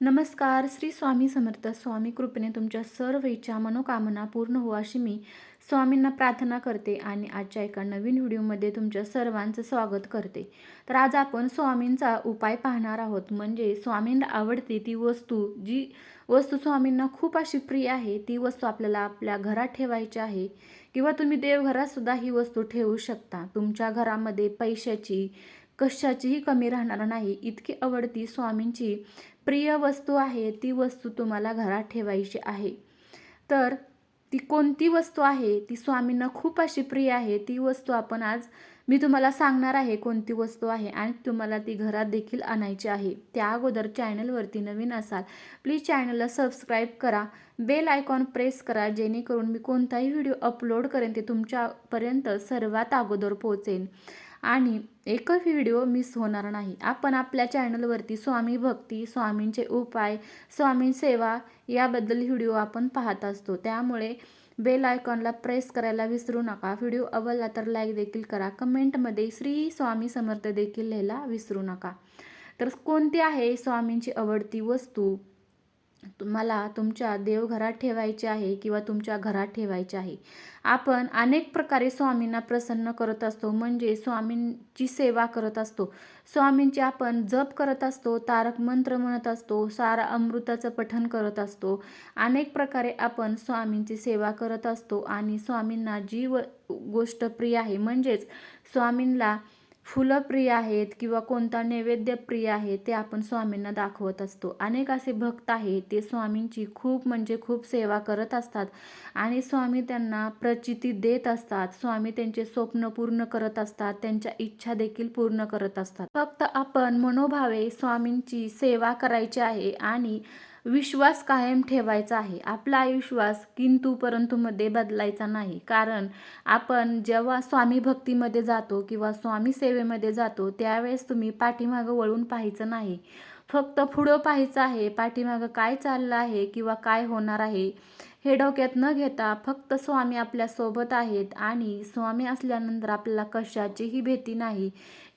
नमस्कार श्री स्वामी समर्थ स्वामी कृपेने तुमच्या सर्व इच्छा मनोकामना पूर्ण हो अशी मी स्वामींना प्रार्थना करते आणि आजच्या एका नवीन व्हिडिओमध्ये तुमच्या सर्वांचं स्वागत करते. तर आज आपण स्वामींचा उपाय पाहणार आहोत. म्हणजे स्वामींना आवडते ती वस्तू जी वस्तू स्वामींना खूप अशी प्रिय आहे ती वस्तू आपल्याला आपल्या घरात ठेवायची आहे किंवा तुम्ही देवघरात सुद्धा ही वस्तू ठेवू शकता. तुमच्या घरामध्ये पैशाची कशाचीही कमी राहणार नाही. इतकी आवडती स्वामींची प्रिय वस्तू आहे ती वस्तू तुम्हाला घरात ठेवायची आहे. तर ती कोणती वस्तू आहे? ती स्वामींना खूप अशी प्रिय आहे. ती वस्तू आपण आज मी तुम्हाला सांगणार आहे कोणती वस्तू आहे आणि तुम्हाला ती घरात देखील आणायची आहे. त्या अगोदर चॅनलवरती नवीन असाल प्लीज चॅनलला सबस्क्राईब करा बेल आयकॉन प्रेस करा जेणेकरून मी कोणताही व्हिडिओ अपलोड करेन ते तुमच्यापर्यंत सर्वात अगोदर पोहोचेन. आणि एकही व्हिडिओ मिस होणार नाही. आपण आपल्या चॅनलवरती स्वामी भक्ती स्वामींचे उपाय स्वामी सेवा याबद्दल व्हिडिओ आपण पाहत असतो. त्यामुळे बेल आयकॉनला प्रेस करायला विसरू नका. व्हिडिओ आवडला तर लाईक देखील करा. कमेंटमध्ये श्री स्वामी समर्थ देखील लिहायला विसरू नका. तर कोणती आहे स्वामींची आवडती वस्तू? तुम्हाला तुमच्या देवघरात ठेवायचे आहे किंवा तुमच्या घरात ठेवायचे आहे. आपण अनेक प्रकारे स्वामींना प्रसन्न करत असतो म्हणजे स्वामींची सेवा करत असतो. स्वामींची आपण जप करत असतो तारक मंत्र म्हणत असतो सारा अमृताचं पठण करत असतो. अनेक प्रकारे आपण स्वामींची सेवा करत असतो आणि स्वामींना जी व गोष्ट प्रिय आहे. म्हणजेच स्वामींना फुलं प्रिय आहेत किंवा कोणता नैवेद्य प्रिय आहे ते आपण स्वामींना दाखवत असतो. अनेक असे भक्त आहेत ते स्वामींची खूप म्हणजे खूप सेवा करत असतात आणि स्वामी त्यांना प्रचिती देत असतात. स्वामी त्यांचे स्वप्न पूर्ण करत असतात त्यांच्या इच्छा देखील पूर्ण करत असतात. फक्त आपण मनोभावे स्वामींची सेवा करायची आहे आणि विश्वास कायम ठेवायचा आहे. आपला विश्वास किंतु परंतुमध्ये बदलायचा नाही. कारण आपण जेव्हा स्वामी भक्तीमध्ये जातो किंवा स्वामी सेवेमध्ये जातो त्यावेळेस तुम्ही पाठीमागं वळून पाहायचं नाही. फक्त पुढं पाहायचं आहे पाठीमागं काय चाललं आहे किंवा काय होणार आहे हे डोक्यात न घेता फक्त स्वामी आपल्यासोबत आहेत आणि स्वामी असल्यानंतर आपल्याला कशाचीही भीती नाही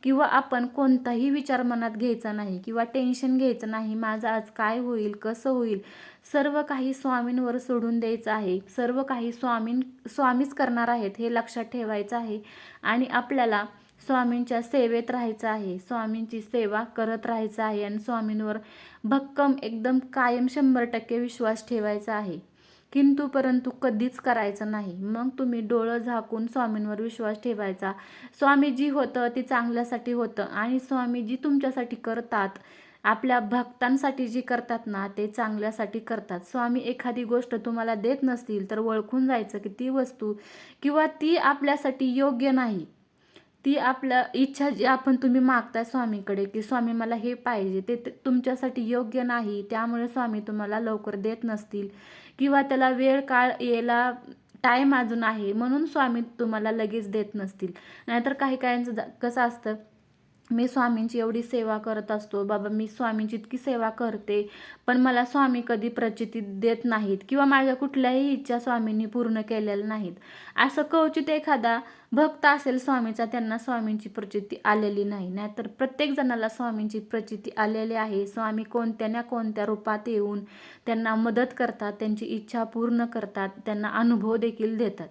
किंवा आपण कोणताही विचार मनात घ्यायचा नाही किंवा टेन्शन घ्यायचं नाही माझं आज काय होईल कसं होईल सर्व काही स्वामींवर सोडून द्यायचं आहे. सर्व काही स्वामीं स्वामीच करणार आहेत हे लक्षात ठेवायचं आहे आणि आपल्याला स्वामींच्या सेवेत राहायचं आहे. स्वामींची सेवा करत राहायचं आहे आणि स्वामींवर भक्कम एकदम कायम शंभर टक्के विश्वास ठेवायचा आहे. किंतु परंतु कधीच करायचं नाही. मग तुम्ही डोळं झाकून स्वामींवर विश्वास ठेवायचा. स्वामी जी होतं ती चांगल्यासाठी होतं आणि स्वामी जी तुमच्यासाठी करतात. आपल्या भक्तांसाठी जी करतात ना ते चांगल्यासाठी करतात. स्वामी एखादी गोष्ट तुम्हाला देत नसतील तर ओळखून जायचं की ती वस्तू किंवा ती आपल्यासाठी योग्य नाही. ती आपल्या इच्छा जी आपण तुम्ही मागताय स्वामीकडे की स्वामी मला हे पाहिजे ते तुमच्यासाठी योग्य नाही त्यामुळे स्वामी तुम्हाला लवकर देत नसतील किंवा त्याला वेळ काळ यायला टाईम अजून आहे म्हणून स्वामी तुम्हाला लगेच देत नसतील. नाहीतर काही काहींचं कसं असतं मी स्वामींची एवढी सेवा करत असतो. बाबा मी स्वामींची इतकी सेवा करते पण मला स्वामी कधी प्रचिती देत नाहीत किंवा माझ्या कुठल्याही इच्छा स्वामींनी पूर्ण केलेल्या नाहीत. असं कवचित एखादा भक्त असेल स्वामीचा त्यांना स्वामींची प्रचिती आलेली नाही. नाहीतर प्रत्येक जणाला स्वामींची प्रचिती आलेली आहे. स्वामी कोणत्या ना कोणत्या रूपात येऊन त्यांना मदत करतात त्यांची इच्छा पूर्ण करतात त्यांना अनुभव देखील देतात.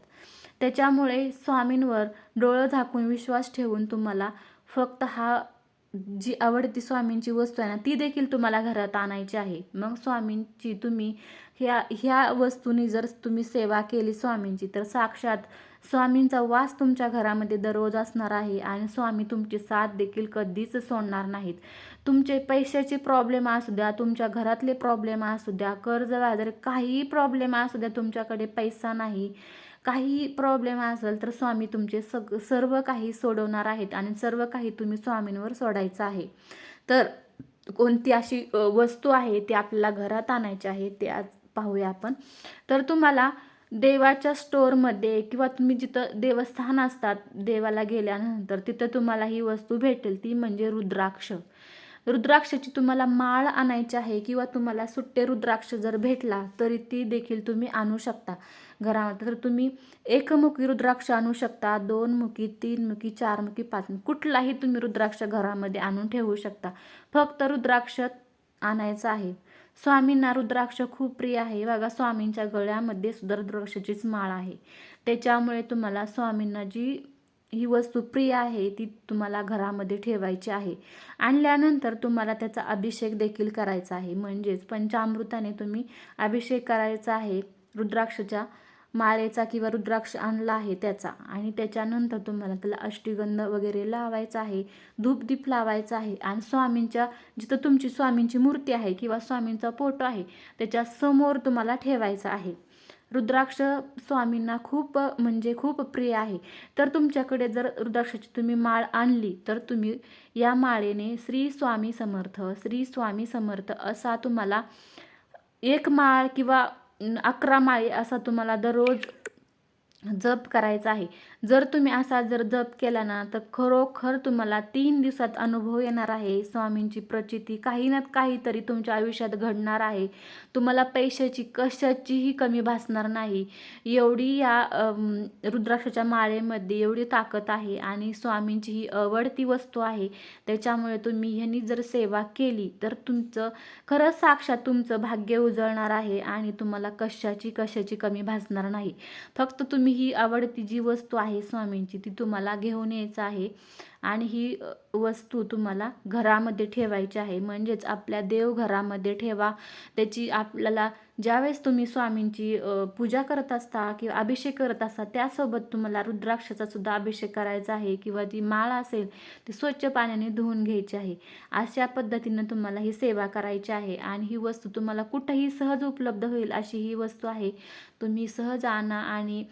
त्याच्यामुळे स्वामींवर डोळं झाकून विश्वास ठेवून तुम्हाला फक्त हा जी आवडती स्वामींची वस्तू आहे ना ती देखील तुम्हाला घरात आणायची आहे. मग स्वामींची तुम्ही ह्या ह्या वस्तूंनी जर तुम्ही सेवा केली स्वामींची तर साक्षात स्वामींचा वास तुमच्या घरामध्ये दररोज असणार आहे आणि स्वामी तुमची साथ देखील कधीच सोडणार नाहीत. तुमचे पैशाचे प्रॉब्लेम असू द्या तुमच्या घरातले प्रॉब्लेम असू द्या कर्ज वगैरे काहीही प्रॉब्लेम असू द्या तुमच्याकडे पैसा नाही. काही प्रॉब्लेम असेल तर स्वामी तुमचे सग सर्व काही सोडवणार आहेत आणि सर्व काही तुम्ही स्वामींवर सोडायचं आहे. तर कोणती अशी वस्तू आहे ती आपल्याला घरात आणायची आहे ते आज पाहूया आपण. तर तुम्हाला देवाच्या स्टोअरमध्ये किंवा तुम्ही जिथं देवस्थान असतात देवाला गेल्यानंतर तिथं तुम्हाला ही वस्तू भेटेल ती म्हणजे रुद्राक्ष. रुद्राक्षाची तुम्हाला माळ आणायची आहे किंवा तुम्हाला सुट्टे रुद्राक्ष जर भेटला तरी ती देखील तुम्ही आणू शकता. घरामध्ये तर तुम्ही एकमुखी रुद्राक्ष आणू शकता दोन मुखी तीन मुखी चार मुखी पाच मुखी कुठलाही तुम्ही रुद्राक्ष घरामध्ये आणून ठेवू शकता. फक्त रुद्राक्ष आणायचं आहे. स्वामींना रुद्राक्ष खूप प्रिय आहे. बघा स्वामींच्या गळ्यामध्ये सुद्धा रुद्राक्षाचीच माळ आहे. त्याच्यामुळे तुम्हाला स्वामींना जी ही वस्तू प्रिय आहे ती तुम्हाला घरामध्ये ठेवायची आहे. आणल्यानंतर तुम्हाला त्याचा अभिषेक देखील करायचा आहे. म्हणजेच पंचामृताने तुम्ही अभिषेक करायचा आहे रुद्राक्षच्या माळेचा किंवा रुद्राक्ष आणला आहे त्याचा. आणि त्याच्यानंतर तुम्हाला त्याला अष्टीगंध वगैरे लावायचा आहे धूपदीप लावायचा आहे. आणि स्वामींच्या जिथं तुमची स्वामींची मूर्ती आहे किंवा स्वामींचा फोटो आहे त्याच्यासमोर तुम्हाला ठेवायचा आहे. रुद्राक्ष स्वामींना खूप म्हणजे खूप प्रिय आहे. तर तुमच्याकडे जर रुद्राक्षाची तुम्ही माळ आणली तर तुम्ही या माळेने श्री स्वामी समर्थ श्री स्वामी समर्थ असा तुम्हाला एक माळ किंवा अकरा माळी असा तुम्हाला दररोज जप करायचा आहे. जर तुम्ही असा जर जप केला ना तर खरोखर तुम्हाला तीन दिवसात अनुभव येणार आहे. स्वामींची प्रचिती काही ना काहीतरी तुमच्या आयुष्यात घडणार आहे. तुम्हाला पैशाची कशाचीही कमी भासणार नाही. एवढी या रुद्राक्षाच्या माळेमध्ये एवढी ताकद आहे आणि स्वामींची ही आवडती वस्तू आहे. त्याच्यामुळे तुम्ही ह्यांनी जर सेवा केली तर तुमचं खरंच साक्षात तुमचं भाग्य उजळणार आहे आणि तुम्हाला कशाची कशाची कमी भासणार नाही. फक्त तुम्ही ही आवडती जी वस्तू आहे स्वामींची ती तुम्हाला घेऊन यायचं आहे. आणि ही वस्तू तुम्हाला घरामध्ये ठेवायची आहे. म्हणजेच आपल्या देवघरामध्ये ठेवा. त्याची आपल्याला ज्यावेळेस तुम्ही स्वामींची पूजा करत असता किंवा अभिषेक करत असता त्यासोबत तुम्हाला रुद्राक्षाचा सुद्धा अभिषेक करायचा आहे किंवा ती माळ असेल ती स्वच्छ पाण्याने धुवून घ्यायची आहे. अशा पद्धतीनं तुम्हाला ही सेवा करायची आहे आणि ही वस्तू तुम्हाला कुठंही सहज उपलब्ध होईल अशी ही वस्तू आहे. तुम्ही सहज आणा आणि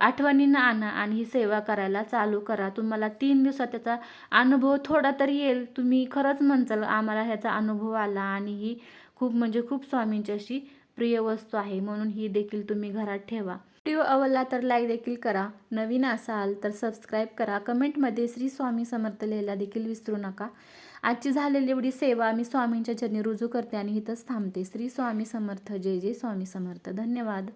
आठवणीनं आणा आणि ही सेवा करायला चालू करा. तुम्हाला तीन दिवसात त्याचा अनुभव थोडा तरी येईल. तुम्ही खरंच म्हणचाल आम्हाला ह्याचा अनुभव आला आणि ही खूप म्हणजे खूप स्वामींची अशी प्रिय वस्तू आहे म्हणून ही देखील तुम्ही घरात ठेवा. व्हिडिओ आवडला तर लाईक देखील करा. नवीन असाल तर सबस्क्राईब करा. कमेंटमध्ये श्री स्वामी समर्थ लिहायला देखील विसरू नका. आजची झालेली एवढी सेवा मी स्वामींच्या चरणी रुजू करते आणि इथंच थांबते. श्री स्वामी समर्थ. जय जय स्वामी समर्थ. धन्यवाद.